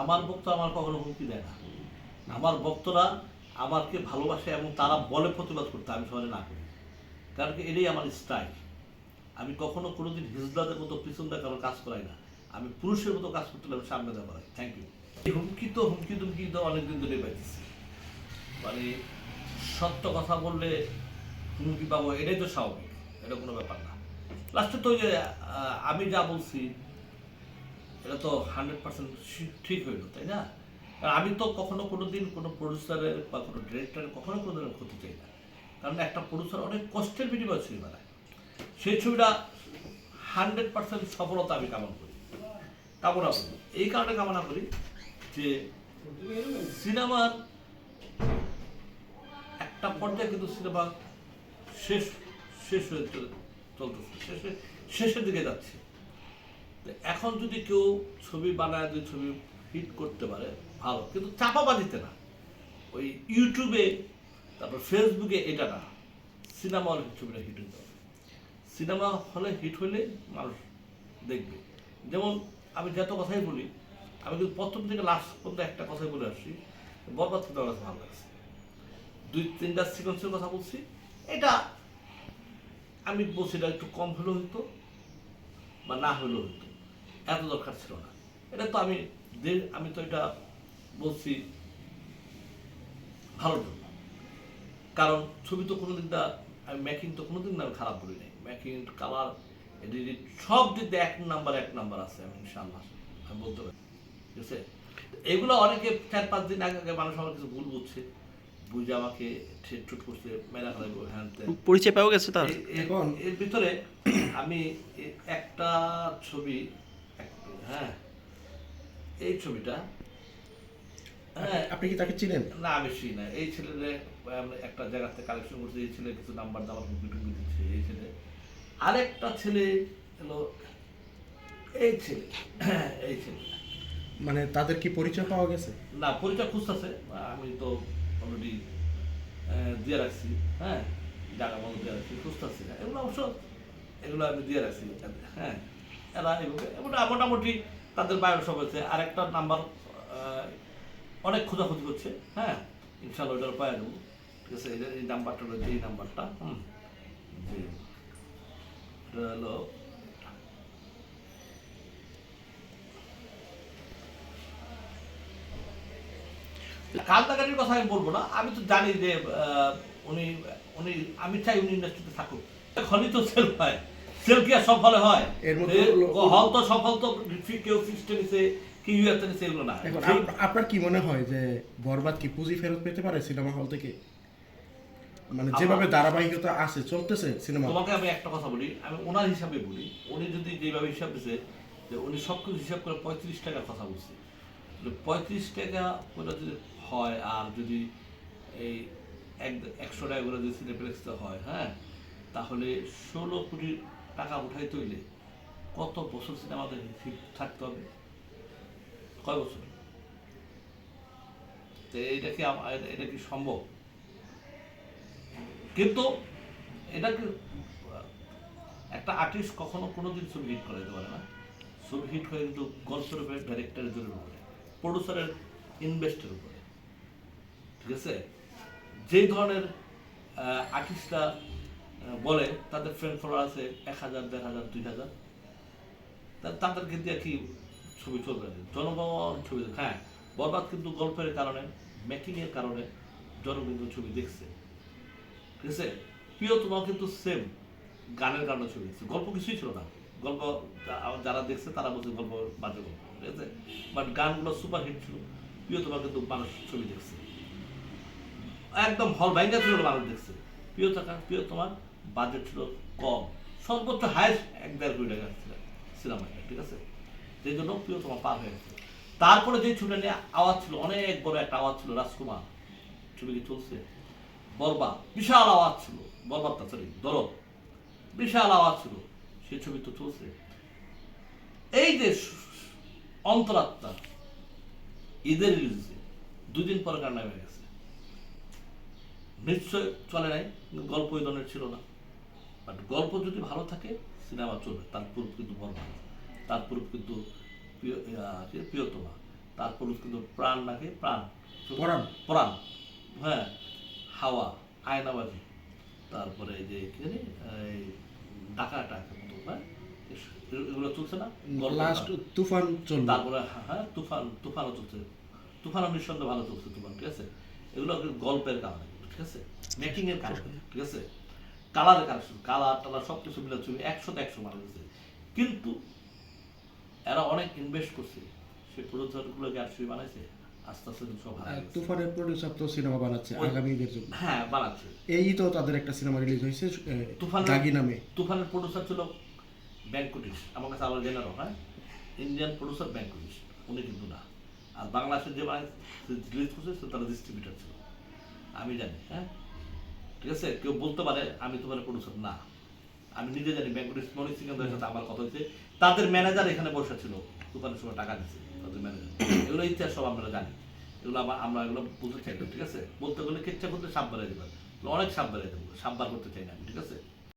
আমার ভক্ত আমার কখনো হুমকি দেয় না। আমার ভক্তরা আমাকে ভালোবাসে এবং তারা বলে প্রতিবাদ করতে আমি সবাই না করি। কারণ কি এটাই আমার স্টাইল আমি কখনো কোনোদিন হিজদাদের মতো পিছন দিয়ে কারও কাজ করাই না। আমি পুরুষের মতো কাজ করতে আমি সামনে দেওয়া করাই থ্যাংক ইউ এই হুমকি তো হুমকি তুমকি তো অনেকদিন ধরে পাইতেছি। মানে সত্য কথা বললে হুমকি পাবো, এটাই তো স্বাভাবিক। এটা কোনো ব্যাপার না। লাস্টে তো যে আমি যা বলছি এটা তো হান্ড্রেড পার্সেন্ট ঠিক হইল, তাই না? আমি তো কখনো কোনো দিন কোনো প্রডিউসারের বা কোনো ডিরেক্টরের কখনো কোনো দিনের ক্ষতি চাই না। কারণ একটা প্রডিউসার অনেক কষ্টের বিনিময়ে ছবি বানায়। সেই ছবিটা হান্ড্রেড পার্সেন্ট সফলতা আমি কামনা করি। কামনা করি। এই কারণে কামনা করি যে সিনেমার একটা পর্যায়ে কিন্তু সিনেমা শেষ শেষ হয়ে চলে- চলতেছে। শেষে, শেষের দিকে যাচ্ছে। এখন যদি কেউ ছবি বানায়, যদি ছবি হিট করতে পারে, ভালো। কিন্তু চাপা চাপাবাজিতে না। ওই ইউটিউবে তারপর ফেসবুকে এটা না। সিনেমা হলে ছবিটা হিট হতে হবে। সিনেমা হলে হিট হলে মানুষ দেখবে। যেমন আমি যত কথাই বলি, আমি কিন্তু প্রথম থেকে লাস্ট পর্যন্ত একটা কথাই বলে আসছি, বরবাদ কিন্তু আমার ভালো লাগছে। দুই, তিনটা সিকোয়েন্সের কথা বলছি। এটা আমি বলছি এটা একটু কম হলেও হতো বা না হলেও হতো এত দরকার ছিল না। এটা তো আমি আমি তো এটা বলছি ভালোর জন্য। কারণ ছবি তো কোনো দিকটা আমি মেকিং তো কোনোদিন আমি খারাপ বলি নাই। মেকিং কালার এডিট সব দিক দিয়ে এক নাম্বার এক নাম্বার আছে আমি ইনশাআল্লাহ আমি বলতে পারি। ঠিক আছে? এগুলো অনেকে চার পাঁচ দিন আগে আগে মানুষ আমার কিছু ভুল বুঝছে। বুঝে আমাকে ঠেট করছে মেলা ফেলাইবো হ্যান পরিচয় পাওয়া গেছে তার? এ- এ- এর ভিতরে আমি একটা ছবি হ্যাঁ। এই ছবিটা হ্যাঁ। আপনি কি তাকে চিনেন? না আমি চিনি না। এই ছেলেরে একটা জায়গা থেকে কালেকশন করছে এই ছেলে কিছু নাম্বার দিচ্ছে। এই ছেলে। আরেকটা ছেলে হলো এই ছেলে এই ছেলে। মানে তাদের কি পরিচয় পাওয়া গেছে? না পরিচয় খুঁজতেছে। আমি তো অলরেডি দিয়ে রাখছি। হ্যাঁ জায়গা মতো দিয়ে রাখছি খুঁজতেছি। এগুলো অবশ্য এগুলো আমি দিয়ে রাখছি। হ্যাঁ। এরা এগুলো মোটামুটি তাদের বায়ো সব হয়েছে আরেকটা নাম্বার অনেক খোঁজাখুঁজি করছে হ্যাঁ? ইনশাল্লাহ ওইটার পাওয়া যাব ঠিক আছে এই- নাম্বারটা যে এই নাম্বারটা। হুম। এটা হলো কান্দাকাটির কথা আমি বলব না। আমি তো জানি যে উনি উনি, আমি চাই উনি ইন্ডাস্ট্রিতে থাকুক। এখনই তো সেল হয়। সেল কি সব ফলে হয়। এর মধ্যে হল তো সফল তো কেউ নিছে কি ইউএতে নিছে এগুলো না। আপনার কি মনে হয় যে বরবাদ কি পুঁজি ফেরত পেতে পারে সিনেমা হল থেকে? মানে যেভাবে ধারাবাহিকতা আছে চলতেছে সিনেমা তোমাকে আমি একটা কথা বলি আমি ওনার হিসাবে বলি উনি যদি যেভাবে হিসাব দিছে যে উনি সব কিছু হিসাব করে পঁয়ত্রিশ টাকার কথা বলছে। পঁয়ত্রিশ টাকা করে যদি হয় আর যদি এই এক একশো টাকা করে যদি সিনেপ্লেক্সটা হয় হ্যাঁ তাহলে ষোলো কোটি টাকা উঠাই তৈলে কত বছর সিনেমাতে হিট থাকতে হবে? কয় বছর? তো এইটা কি এটা কি সম্ভব? কিন্তু এটা কি, একটা আর্টিস্ট কখনো কোনোদিন ছবি হিট করাইতে পারে না। ছবি হিট হয়ে কিন্তু গল্পের ডাইরেক্টরের জোরের উপরে প্রডিউসারের ইনভেস্টের উপরে। ঠিক আছে? যেই ধরনের আর্টিস্টরা বলে, তাদের ফ্রেন্ড ফলোয়ার আছে এক হাজার, দেড় হাজার, দুই হাজার। তাদেরকে দিয়ে কি ছবি চলবে। জনগণ ছবি হ্যাঁ বরবাদ কিন্তু গল্পের কারণে মেকিংয়ের কারণে জনগণ ছবি দেখছে। ঠিক আছে? প্রিয় তোমার কিন্তু সেম গানের কারণে ছবি দেখছে। গল্প কিছুই ছিল না। গল্প যারা দেখছে তারা বলছে গল্প বাজে গল্প, ঠিক আছে? বাট গানগুলো সুপার হিট ছিল। প্রিয় তোমার কিন্তু মানুষ ছবি দেখছে। একদম হল ভাইঙ্গা ছিল মানুষ দেখছে। প্রিয় থাকা প্রিয় তোমার বাজেট ছিল কম। সর্বোচ্চ হাইস্ট এক দেড় কোটি টাকা সিনেমা ঠিক আছে? সেই জন্য প্রিয় তোমার পার হয়ে গেছে। তারপরে যে ছবিটা নিয়ে আওয়াজ ছিল, অনেক বড় একটা আওয়াজ ছিল রাজকুমার, ছবি চলছে? বরবা, বিশাল আওয়াজ ছিল। বরবাদটা সরি দরদ। বিশাল আওয়াজ ছিল। সেই ছবি তো চলছে। এই যে স- অন্তরাত্মা, ঈদের রিলিজে দুদিন পর কান্না হয়ে গেছে। নিশ্চয় চলে নাই, গল্প ধরনের ছিল না। বাট গল্প যদি ভালো থাকে সিনেমা চলবে। তার পুরুপ কিন্তু বরবাদ তার পুরুপ কিন্তু প্রিয় প্রিয়তমা। তার কিন্তু প্রাণ নাকি? প্রাণ। পরাণ। প্রাণ। হ্যাঁ। হাওয়া আয়নাবাজি। তারপরে যে কি জানি এই ডাকা টাকা মতো হ্যাঁ? এগুলো চলছে না? লাস্ট তুফান চলবে। তারপরে হ্যাঁ, তুফান তুফানও চলছে। তুফানও নিঃসন্দেহে ভালো চলছে তুফান ঠিক আছে? এগুলো গল্পের কারণে ঠিক আছে? মেকিং এর কারণে ঠিক আছে? কালারের কারণে কালার টালার সব কিছু মিলে ছবি একশোতে একশো মারা গেছে। কিন্তু এরা অনেক ইনভেস্ট করছে। সেই প্রযোজকগুলোকে আর ছবি বানাইছে আস্তে আস্তে সব আর হারিয়ে গেছে। তুফানের প্রডিউসার তো সিনেমা বানাচ্ছে আগামী ঈদের জন্য। হ্যাঁ বানাচ্ছে। এই তো তাদের একটা সিনেমা রিলিজ হয়েছে তুফান- দাগি নামে। তুফানের প্রডিউসার ছিল ব্যাংকুটিস আমার কাছে আবার জেনারো হ্যাঁ? ইন্ডিয়ান প্রডিউসার ব্যাংকুটিস উনি কিন্তু না। আর বাংলাদেশের যে রিলিজ করছে সে তারা ডিস্ট্রিবিউটার ছিল। আমি জানি হ্যাঁ? ঠিক আছে? কেউ বলতে পারে, আমি তোমার প্রডিউসার না। আমি নিজে জানি ব্যাংকুটিস মনি সিকান্দারের সাথে আমার কথা হয়েছে। তাদের ম্যানেজার এখানে বসে ছিল তুফানের সময় টাকা দিচ্ছে তাদের ম্যানেজার এগুলো ইতিহাস সব আমরা জানি। এগুলো আবার আমরা এগুলো বলতে চাই ঠিক আছে? বলতে গেলে কেচ্ছা করতে সাপ বেড়ে দেবেন। অনেক সাপ বেড়ে দেবো, সাপ করতে চাই না ঠিক আছে?